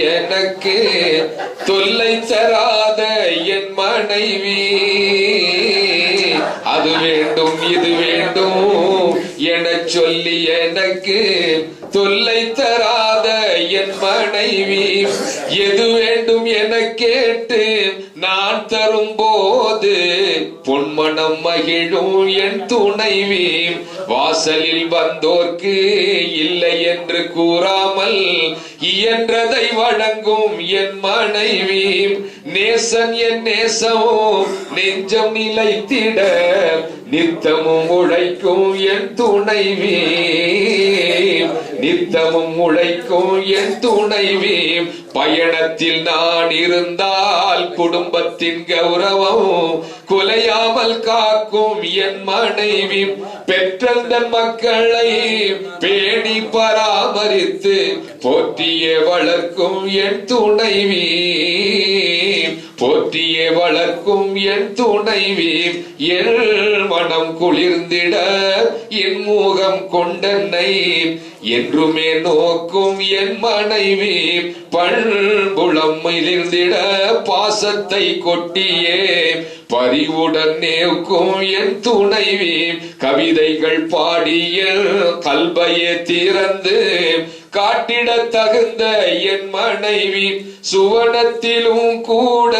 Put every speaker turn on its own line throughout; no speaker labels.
எனக்கு தொல்லை சராத என் மனைவி. அது வேண்டும் இது வேண்டும். என சொல்லி எனக்கு தொல்லை தர என் மனைவி எது வேண்டும் என கேட்டு நான் தரும் போது பொன்மணம் மகிழும் என் துணைவி. வாசலில் வந்தோர்க்கு இல்லை என்று கூறாமல் இயன்றதை வழங்கும் என் மனைவி. நேசன் என் நேசமோ நெஞ்சம் நிலைத்திட நித்தமும் உழைக்கும் என் துணைவி. நித்தமும் உழைக்கும் என் துணைவி. பயணத்தில் நான் இருந்தால் குடும்பத்தின் கௌரவம் குலையாமல் காக்கும் என் மனைவி. பெற்றந்தன் மக்களை பேணி பராமரித்து போற்றிய வளர்க்கும் என் துணைவி போற்றிய வளர்க்கும் என் துணைவி என் மனம் குளிர்ந்திட என் மூகம் கொண்டனை என்றுமே நோக்கும் என் மனைவி. பண்புளம் மிளிர்ந்திட பாசத்தை கொட்டியே. பரிவுடன் நேக்கும் என் துணைவி கவிதைகள் பாடிய கல்வையே திறந்து காட்டிட தகுந்த என் மனைவி சுவனத்திலும் கூட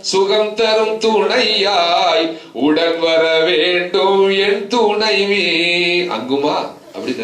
சுகம் தரும் துணையாய் உடன் வர வேண்டும் என் துணைவி. அங்குமா? அப்படி